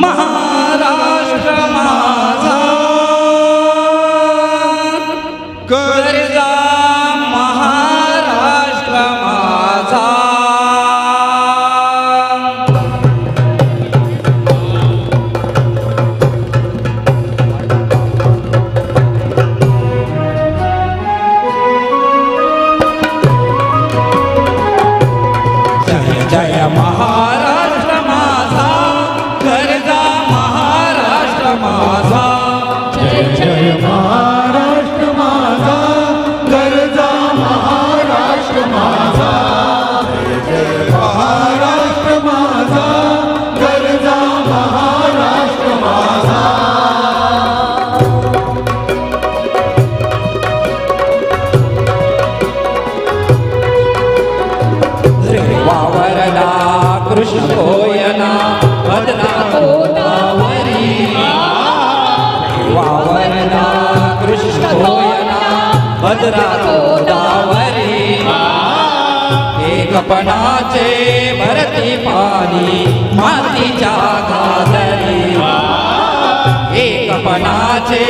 महाराष्ट्र माझा. कर्ज जय मा एकपणाचे भरती पाणी मातीच्या गादरी एकपणाचे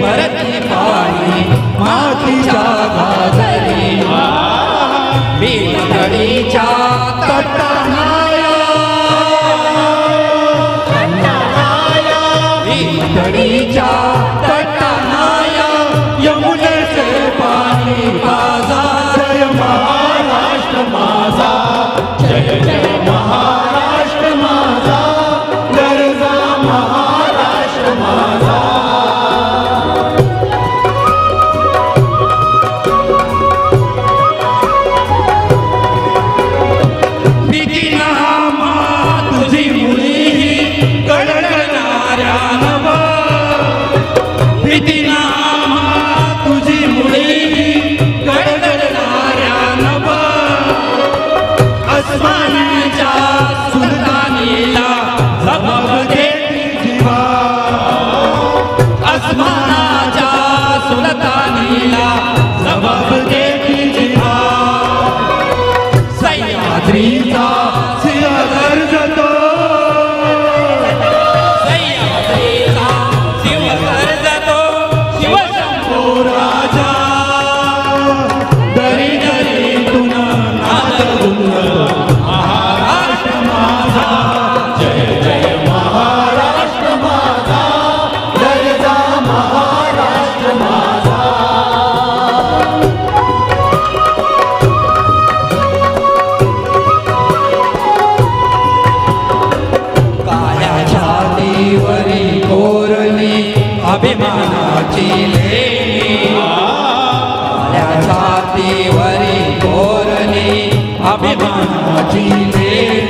भरती पाणी मातीच्या गादरी yeah, yeah. अभिमानाची लेणी वरी कोरणी अभिमानाची लेणी.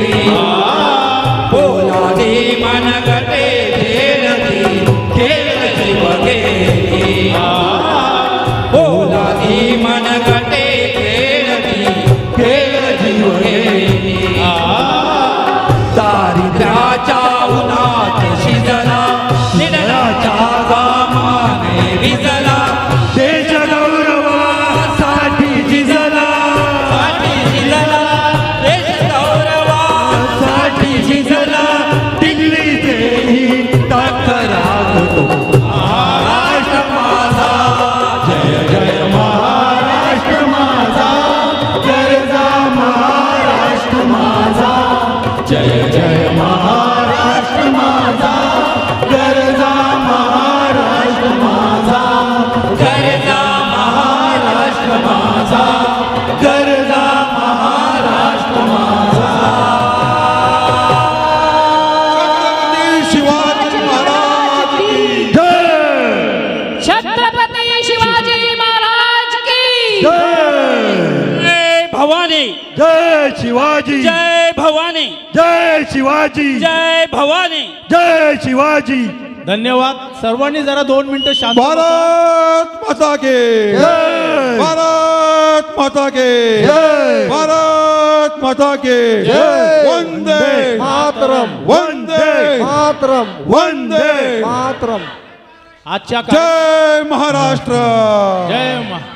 भवानी। जय शिवाजी। जय भवानी। जय शिवाजी। जय भवानी। जय शिवाजी। धन्यवाद। सर्वांनी जरा दोन मिनिटं शांत भारत माता के। भारत माता के। भारत माता के। वंदे मातरम। वंदे मातरम। वंदे मातरम। आजच्या जय महाराष्ट्र। जय महा